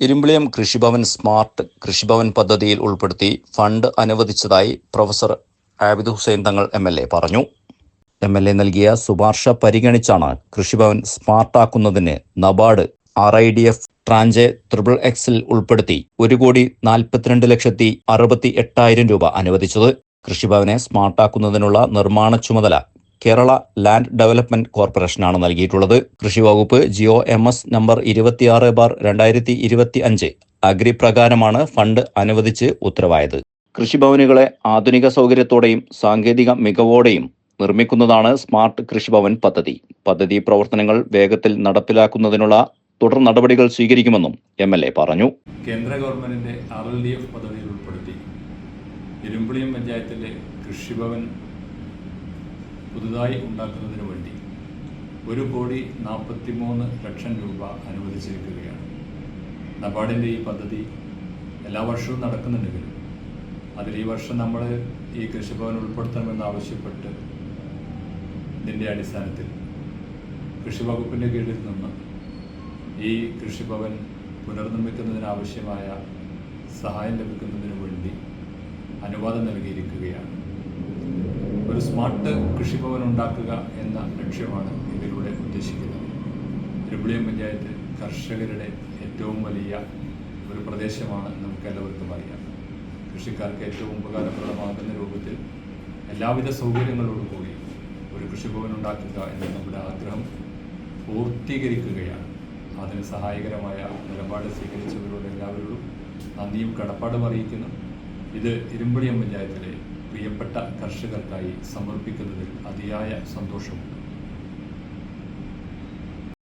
ഇരുമ്പിളിയം കൃഷിഭവൻ smart കൃഷിഭവൻ പദ്ധതിയിൽ ഉൾപ്പെടുത്തി fund അനുവദിച്ചതായി professor Abid Hussain Thangal M L A പറഞ്ഞു. എം എൽ എ നൽകിയ ശുപാർശ പരിഗണിച്ചാണ് Krishibhavan സ്മാർട്ടാക്കുന്നതിന് NABARD R I D F tranche triple എക്സിൽ ഉൾപ്പെടുത്തി ഒരു കോടി നാൽപ്പത്തിരണ്ട് ലക്ഷത്തി അറുപത്തി എട്ടായിരം രൂപ അനുവദിച്ചത്. കൃഷിഭവനെ സ്മാർട്ടാക്കുന്നതിനുള്ള നിർമ്മാണ ചുമതല കേരള ലാൻഡ് ഡെവലപ്മെന്റ് കോർപ്പറേഷനാണ് നൽകിയിട്ടുള്ളത്. കൃഷി വകുപ്പ് G O M S number ഇരുപത്തിയാറ് ബാർ രണ്ടായിരത്തി ഇരുപത്തി അഞ്ച് അഗ്രി പ്രകാരമാണ് ഫണ്ട് അനുവദിച്ച് ഉത്തരവായത്. കൃഷിഭവനുകളെ ആധുനിക സൗകര്യത്തോടെയും സാങ്കേതിക മികവോടെയും നിർമ്മിക്കുന്നതാണ് സ്മാർട്ട് കൃഷിഭവൻ പദ്ധതി. പദ്ധതി പ്രവർത്തനങ്ങൾ വേഗത്തിൽ നടപ്പിലാക്കുന്നതിനുള്ള തുടർ നടപടികൾ സ്വീകരിക്കുമെന്നും എം എൽ എ പറഞ്ഞു. കേന്ദ്ര ഗവൺമെന്റിന്റെ ആർ എൽ ഡി എഫ് പദ്ധതിയിൽ ഉൾപ്പെടുത്തി. ഇരുമ്പിളിയം പഞ്ചായത്തിലെ കൃഷിഭവൻ പുതുതായി ഉണ്ടാക്കുന്നതിന് വേണ്ടി ഒരു കോടി നാൽപ്പത്തി മൂന്ന് ലക്ഷം രൂപ അനുവദിച്ചിരിക്കുകയാണ്. നബാർഡിന്റെ ഈ പദ്ധതി എല്ലാ വർഷവും നടക്കുന്നുണ്ടെങ്കിലും അതിൽ ഈ വർഷം നമ്മൾ ഈ കൃഷിഭവൻ ഉൾപ്പെടുത്തണമെന്ന് ആവശ്യപ്പെട്ട് ഇതിന്റെ അടിസ്ഥാനത്തിൽ കൃഷി വകുപ്പിന്റെ കീഴിൽ നിന്ന് ഈ കൃഷിഭവൻ പുനർനിർമ്മിക്കുന്നതിനാവശ്യമായ സഹായം ലഭിക്കുന്നതിന് വേണ്ടി അനുവാദം നൽകിയിരിക്കുകയാണ്. ഒരു സ്മാർട്ട് കൃഷിഭവൻ ഉണ്ടാക്കുക എന്ന ലക്ഷ്യമാണ് ഇതിലൂടെ ഉദ്ദേശിക്കുന്നത്. തിരുപ്പുളിയം പഞ്ചായത്ത് കർഷകരുടെ ഏറ്റവും വലിയ ഒരു പ്രദേശമാണ് നമുക്ക് എല്ലാവർക്കും അറിയാം. കൃഷിക്കാർക്ക് ഏറ്റവും ഉപകാരപ്രദമാകുന്ന രൂപത്തിൽ എല്ലാവിധ സൗകര്യങ്ങളോടും കൂടി ഒരു കൃഷിഭവൻ ഉണ്ടാക്കുക എന്ന നമ്മുടെ ആഗ്രഹം പൂർത്തീകരിക്കുകയാണ്. അതിന് സഹായകരമായ നിലപാട് സ്വീകരിച്ചവരോട് എല്ലാവരോടും നന്ദിയും കടപ്പാടും അറിയിക്കുന്നു. ഇത് ഇരുമ്പടിയം പഞ്ചായത്തിലെ പ്രിയപ്പെട്ട കർഷകർക്കായി സമർപ്പിക്കുന്നതിൽ അതിയായ സന്തോഷമുണ്ട്.